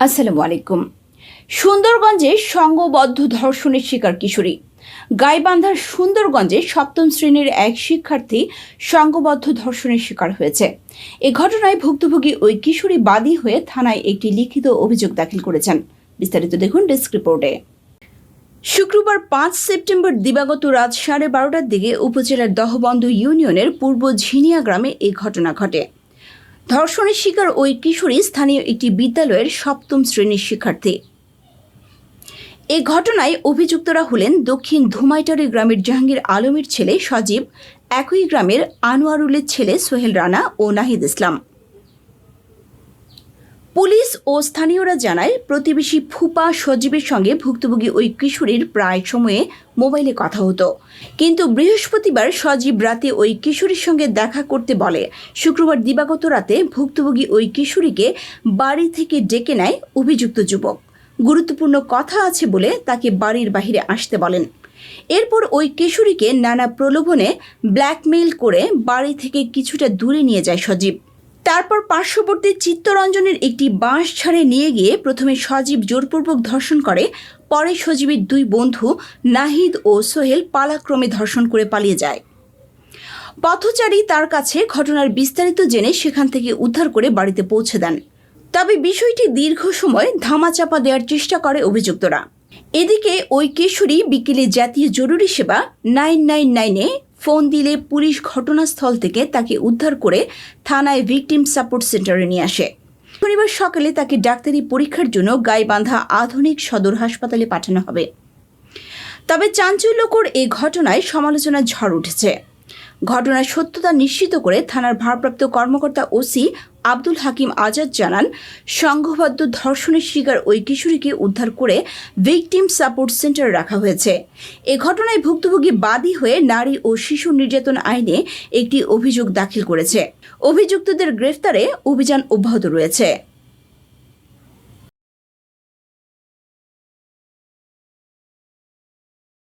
আসসালামু আলাইকুম। সুন্দরগঞ্জে সংঘবদ্ধ ধর্ষণের শিকার কিশোরী। গাইবান্ধার সুন্দরগঞ্জে সপ্তম শ্রেণির এক শিক্ষার্থী সংঘবদ্ধ ধর্ষণের শিকার হয়েছে। এ ঘটনায় ভুক্তভোগী ওই কিশোরী বাদী হয়ে থানায় একটি লিখিত অভিযোগ দাখিল করেছেন। বিস্তারিত দেখুন ডেস্ক রিপোর্টে। শুক্রবার পাঁচ সেপ্টেম্বর দিবাগত রাত সাড়ে বারোটার দিকে উপজেলার দহবন্ধ ইউনিয়নের পূর্ব ঝিনিয়া গ্রামে এই ঘটনা ঘটে। ধর্ষণের শিকার ওই কিশোরী স্থানীয় একটি বিদ্যালয়ের সপ্তম শ্রেণির শিক্ষার্থী। এ ঘটনায় অভিযুক্তরা হলেন দক্ষিণ ধুমাইটারি গ্রামের জাহাঙ্গীর আলমের ছেলে সজীব, একই গ্রামের আনোয়ারুলের ছেলে সোহেল রানা ও নাহিদ ইসলাম। পুলিশ ও স্থানীয়রা জানায়, প্রতিবেশী ফুপা সজীবের সঙ্গে ভুক্তভোগী ওই কিশোরীর প্রায় সময়ে মোবাইলে কথা হতো। কিন্তু বৃহস্পতিবার সজীব রাতে ওই কিশোরীর সঙ্গে দেখা করতে বলে। শুক্রবার দিবাগত রাতে ভুক্তভোগী ওই কিশোরীকে বাড়ি থেকে ডেকে নেয় অভিযুক্ত যুবক। গুরুত্বপূর্ণ কথা আছে বলে তাকে বাড়ির বাইরে আসতে বলেন। এরপর ওই কিশোরীকে নানা প্রলোভনে ব্ল্যাকমেইল করে বাড়ি থেকে কিছুটা দূরে নিয়ে যায় সজীব। তারপর পার্শ্ববর্তী চিত্তরঞ্জনের একটি বাঁশ ছাড়ে নিয়ে গিয়ে প্রথমে সজীব জোরপূর্বক ধর্ষণ করে, পরে সজীবের দুই বন্ধু নাহিদ ও সোহেল পালাক্রমে ধর্ষণ করে পালিয়ে যায়। পথচারী তার কাছে ঘটনার বিস্তারিত জেনে সেখান থেকে উদ্ধার করে বাড়িতে পৌঁছে দেন। তবে বিষয়টি দীর্ঘ সময় ধামাচাপা দেওয়ার চেষ্টা করে অভিযুক্তরা। এদিকে ওই কিশোরী বিকেলে জাতীয় জরুরি সেবা নাইন নাইন নাইনে ফোন দিলে পুলিশ ঘটনাস্থল থেকে তাকে উদ্ধার করে থানায় ভিকটিম সাপোর্ট সেন্টারে নিয়ে আসে। শনিবার সকালে তাকে ডাক্তারি পরীক্ষার জন্য গাইবান্ধা আধুনিক সদর হাসপাতালে পাঠানো হবে। তবে চাঞ্চল্যকর এই ঘটনায় সমালোচনার ঝড় উঠেছে। ঘটনার সত্যতা নিশ্চিত করে থানার ভারপ্রাপ্ত কর্মকর্তা ওসি আব্দুল হাকিম আজাদ জানান, সংঘবদ্ধ ধর্ষণের শিকার ওই কিশোরীকে উদ্ধার করে ভিকটিম সাপোর্ট সেন্টার রাখা হয়েছে। এ ঘটনায় ভুক্তভোগী বাদী হয়ে নারী ও শিশু নির্যাতন আইনে একটি অভিযোগ দাখিল করেছে। অভিযুক্তদের গ্রেফতারে অভিযান অব্যাহত রয়েছে।